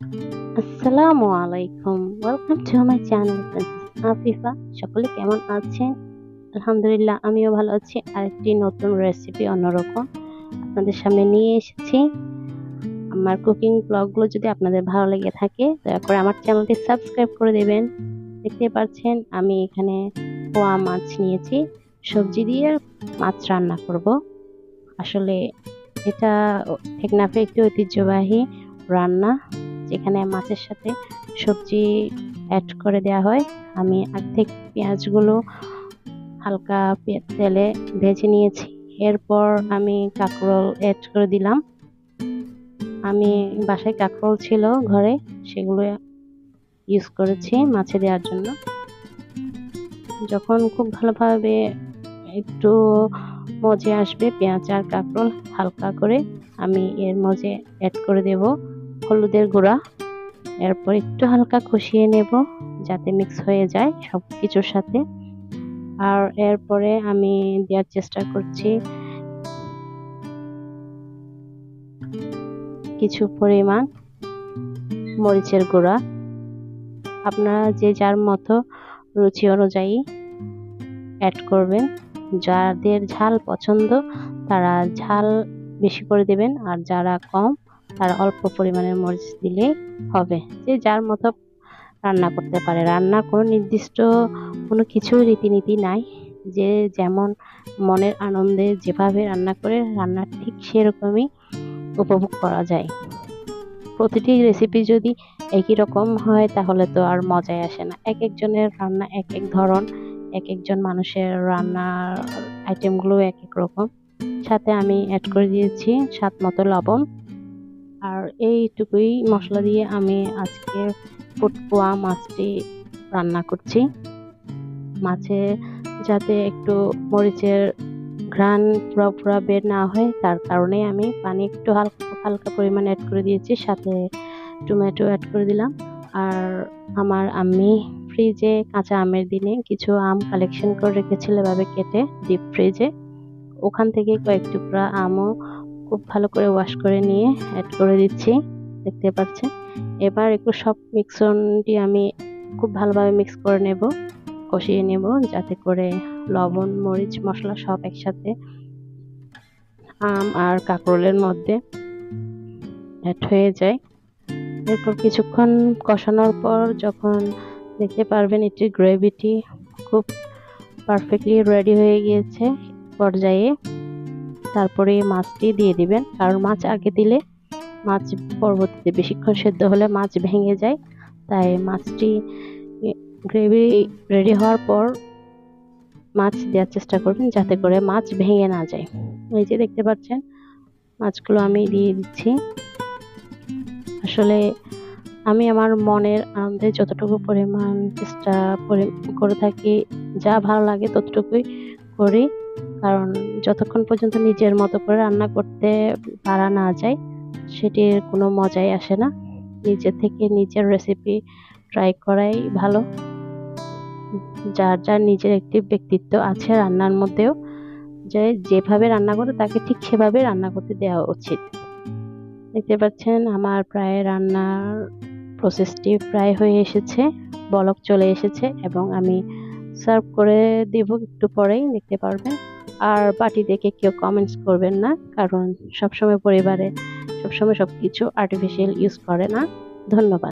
আসসালামু আলাইকুম। Welcome to my channel Afifa সকলে কেমন আছেন? আলহামদুলিল্লাহ, আমিও ভালো আছি। আরেকটি নতুন রেসিপি অন্যরকম আপনাদের সামনে নিয়ে এসেছি। আমার কুকিং ব্লগগুলো যদি আপনাদের ভালো লেগে থাকে, দয়া করে আমার চ্যানেলটি সাবস্ক্রাইব করে দেবেন। দেখতে পাচ্ছেন, আমি এখানে পোয়া মাছ নিয়েছি। সবজি দিয়ে মাছ রান্না করব। আসলে এটা টেকনাফে একটি ঐতিহ্যবাহী রান্না। যেখানে মাছের সাথে সবজি অ্যাড করে দেওয়া হয়। আমি অর্ধেক পেঁয়াজগুলো হালকা তেলে ভেজে নিয়েছি। এরপর আমি কাঁকরোল অ্যাড করে দিলাম। আমি বাসায় কাঁকরোল ছিল ঘরে, সেগুলো ইউজ করেছি মাছে দেওয়ার জন্য। যখন খুব ভালোভাবে একটু মজে আসবে পেঁয়াজ আর কাঁকরোল হালকা করে আমি এর মজে অ্যাড করে দেব। হলুদের গুঁড়া। এরপর একটু হালকা কষিয়ে নেব যাতে মিক্স হয়ে যায় সব কিছুর সাথে। আর এরপরে আমি দেওয়ার চেষ্টা করছি কিছু পরিমাণ মরিচের গুঁড়া। আপনারা যে যার মতো রুচি অনুযায়ী অ্যাড করবেন। যাদের ঝাল পছন্দ, তারা ঝাল বেশি করে দেবেন আর যারা কম তারা অল্প পরিমাণের মরিচ দিলে হবে। যে যার মতো রান্না করতে পারে। রান্নার কোনো নির্দিষ্ট কোনো কিছু রীতিনীতি নাই। যে যেমন মনের আনন্দে যেভাবে রান্না করে, রান্না ঠিক সেরকমই উপভোগ করা যায়। প্রতিটি রেসিপি যদি একই রকম হয়, তাহলে তো আর মজাই আসে না। এক একজনের রান্না এক এক ধরন, এক একজন মানুষের রান্নার আইটেমগুলো এক এক রকম। সাথে আমি অ্যাড করে দিয়েছি স্বাদ মতো লবণ। আর এইটুকুই মশলা দিয়ে আমি আজকে ফুটপোয়া মাছটি রান্না করছি। মাছে যাতে একটু মরিচের ঘ্রাণ পুরো পুরো বের না হয়, তার কারণে আমি পানি একটু হালকা হালকা পরিমাণে অ্যাড করে দিয়েছি, সাথে টমেটো অ্যাড করে দিলাম। আর আমার আমি ফ্রিজে কাঁচা আমের দিনে কিছু আম কালেকশন করে রেখেছিল এভাবে কেটে ডিপ ফ্রিজে ওখান থেকে কয়েক টুকরা আমও খুব ভালো করে ওয়াশ করে নিয়ে অ্যাড করে দিচ্ছি, দেখতে পাচ্ছেন। এবার একটু সব মিক্সনটি আমি খুব ভালোভাবে মিক্স করে নেব, কষিয়ে নেব যাতে করে লবণ, মরিচ, মশলা সব একসাথে আম আর কাঁকরোলের মধ্যে অ্যাড হয়ে যায়। এরপর কিছুক্ষণ কষানোর পর যখন দেখতে পারবেন এটির গ্রেভিটি খুব পারফেক্টলি রেডি হয়ে গিয়েছে, পর্যায়ে তারপরে মাছটি দিয়ে দিবেন। কারণ মাছ আগে দিলে মাছ পরবর্তীতে বেশিক্ষণ সেদ্ধ হলে মাছ ভেঙে যায়। তাই মাছটি গ্রেভি রেডি হওয়ার পর মাছ দেওয়ার চেষ্টা করবেন যাতে করে মাছ ভেঙে না যায়। এই যে দেখতে পাচ্ছেন, মাছগুলো আমি দিয়ে দিচ্ছি। আসলে আমি আমার মনের আনন্দে যতটুকু পরিমাণ চেষ্টা করে থাকি, যা ভালো লাগে ততটুকুই করি। কারণ যতক্ষণ পর্যন্ত নিজের মতো করে রান্না করতে পারা না যায়, সেটির কোনো মজাই আসে না। নিজে থেকে নিজের রেসিপি ট্রাই করাই ভালো। যার যার নিজের একটি ব্যক্তিত্ব আছে রান্নার মধ্যেও, যে যেভাবে রান্না করে তাকে ঠিক সেভাবে রান্না করতে দেওয়া উচিত। দেখতে পাচ্ছেন আমার প্রায় রান্নার প্রসেসটি প্রায় হয়ে এসেছে, বলক চলে এসেছে এবং আমি সার্ভ করে দেব একটু পরেই, দেখতে পারবেন। আর পার্টি দেখে কেউ কমেন্টস করবেন না, কারণ সবসময় পরিবারে সবসময় সব কিছু আর্টিফিশিয়াল ইউজ করে না। ধন্যবাদ।